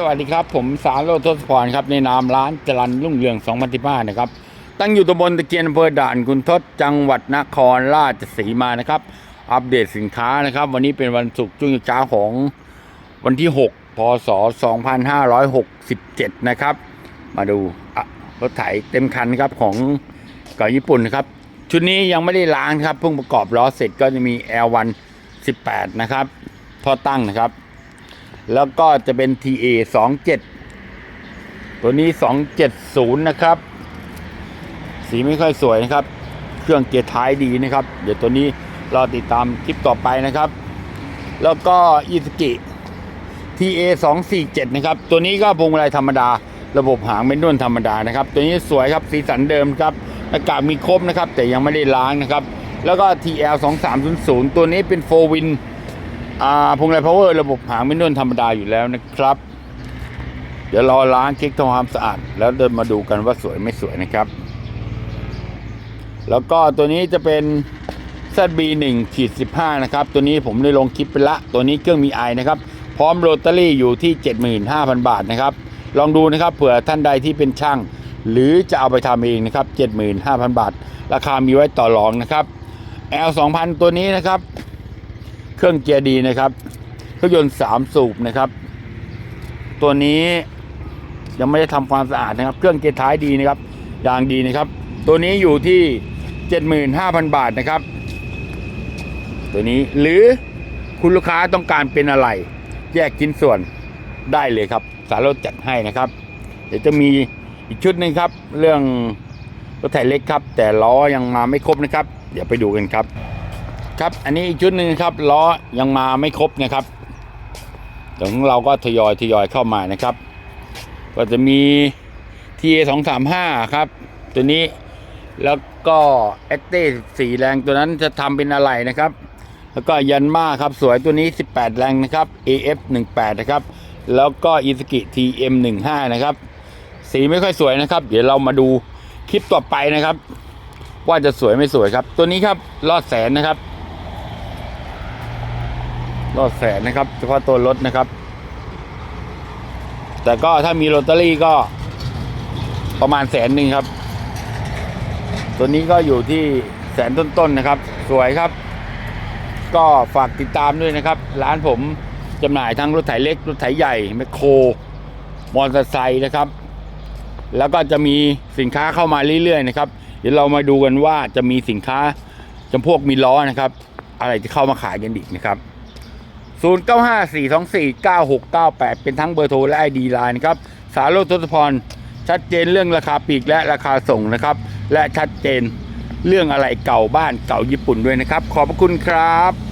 สวัสดีครับ ผมสารโรจน์ทศพรครับในนามร้านจรันรุ่งเรือง2015นะครับ ตั้งอยู่ตำบลตะเกียนอำเภอด่านคุณทศจังหวัดนครราชสีมานะครับ อัปเดตสินค้านะครับ วันนี้เป็นวันศุกร์ช่วงเช้าของวันที่ 6 พศ 2567 นะครับ มาดูรถไถเต็มคันครับของเก่าญี่ปุ่นนะครับ ชุดนี้ยังไม่ได้ล้างครับเพิ่งประกอบล้อเสร็จก็จะมี L1 18 นะครับท่อตั้งนะครับ แล้วก็จะเป็น TA 27 ตัวนี้ 270 นะครับ สีไม่ค่อยสวยนะครับ เครื่องเกียร์ท้ายดีนะครับ เดี๋ยวตัวนี้รอติดตามคลิปต่อไปนะครับ แล้วก็อีสกิ TA 247 นะครับ ตัวนี้ก็พวงมาลัยธรรมดา ระบบหางเป็นด้วนธรรมดานะครับ ตัวนี้สวยครับ สีสันเดิมครับ อากาศมีครบนะครับ แต่ยังไม่ได้ล้างนะครับ แล้วก็ TL 2300 ตัวนี้เป็นโฟวิน พวงมาลัยพาวเวอร์ระบบหางไม่นวลธรรมดาอยู่แล้วนะครับ เดี๋ยวรอล้างเช็คทำความสะอาด แล้วเดินมาดูกันว่าสวยไม่สวยนะครับ แล้วก็ตัวนี้จะเป็น ZB1 ขีด15 นะครับ ตัวนี้ผมได้ลงคลิปไปละ ตัวนี้เครื่องมีไอนะครับ พร้อมโรตารี่อยู่ที่ 75,000 บาทนะครับ ลองดูนะครับเผื่อท่านใดที่เป็นช่าง หรือจะเอาไปทำเองนะครับ 75,000 บาท ราคามีไว้ต่อรองนะครับ L 2000 ตัวนี้นะครับ เครื่องเกียร์ดีนะครับ เครื่องยนต์สามสูบนะครับ ตัวนี้ยังไม่ได้ทำความสะอาดนะครับ เครื่องเกียร์ท้ายดีนะครับยางดีนะครับ ตัวนี้อยู่ที่75,000บาทนะครับ ตัวนี้หรือคุณลูกค้าต้องการเป็นอะไร แยกชิ้นส่วนได้เลยครับ สารรถจัดให้นะครับ เดี๋ยวจะมีอีกชุดหนึ่งครับ เรื่องรถไถเล็กครับ แต่ล้อยังมาไม่ครบนะครับ เดี๋ยวไปดูกันครับ ครับ อันนี้อีกชุดหนึ่งครับล้อยังมาไม่ครบนะครับเดี๋ยวของเราก็ทยอยทยอยเข้ามานะครับ ก็จะมี TA 2 3 5ครับ ตัวนี้แล้วก็แอคเต้สีแรงตัวนั้นจะทำเป็นอะไรนะครับ แล้วก็ยันมาครับสวยตัวนี้ 18 แรงนะครับ AF 18นะครับ แล้วก็อิสกิ TM 15นะครับ สีไม่ค่อยสวยนะครับ เดี๋ยวเรามาดูคลิปต่อไปนะครับ ว่าจะสวยไม่สวยครับ ตัวนี้ครับลอดแสนนะครับ รอดแสนนะครับ เฉพาะตัวรถนะครับ แต่ก็ถ้ามีลอตเตอรี่ก็ประมาณแสนหนึ่งครับ ตัวนี้ก็อยู่ที่แสนต้นๆนะครับ สวยครับ ก็ฝากติดตามด้วยนะครับ ร้านผมจำหน่ายทั้งรถไถเล็ก รถไถใหญ่แมคโครมอเตอร์ไซค์นะครับ แล้วก็จะมีสินค้าเข้ามาเรื่อยๆนะครับ เดี๋ยวเรามาดูกันว่าจะมีสินค้าจำพวกมีล้อนะครับ อะไรจะเข้ามาขายกันอีกนะครับ 0 9 5 4 2 4 9 6 9 8 เป็นทั้งเบอร์โทรและ ID ไลน์ครับ สารโลทศพร ชัดเจนเรื่องราคาปีกและราคาส่งนะครับ และชัดเจนเรื่องอะไรเก่าบ้านเก่าญี่ปุ่นด้วยนะครับ ขอบพระคุณครับ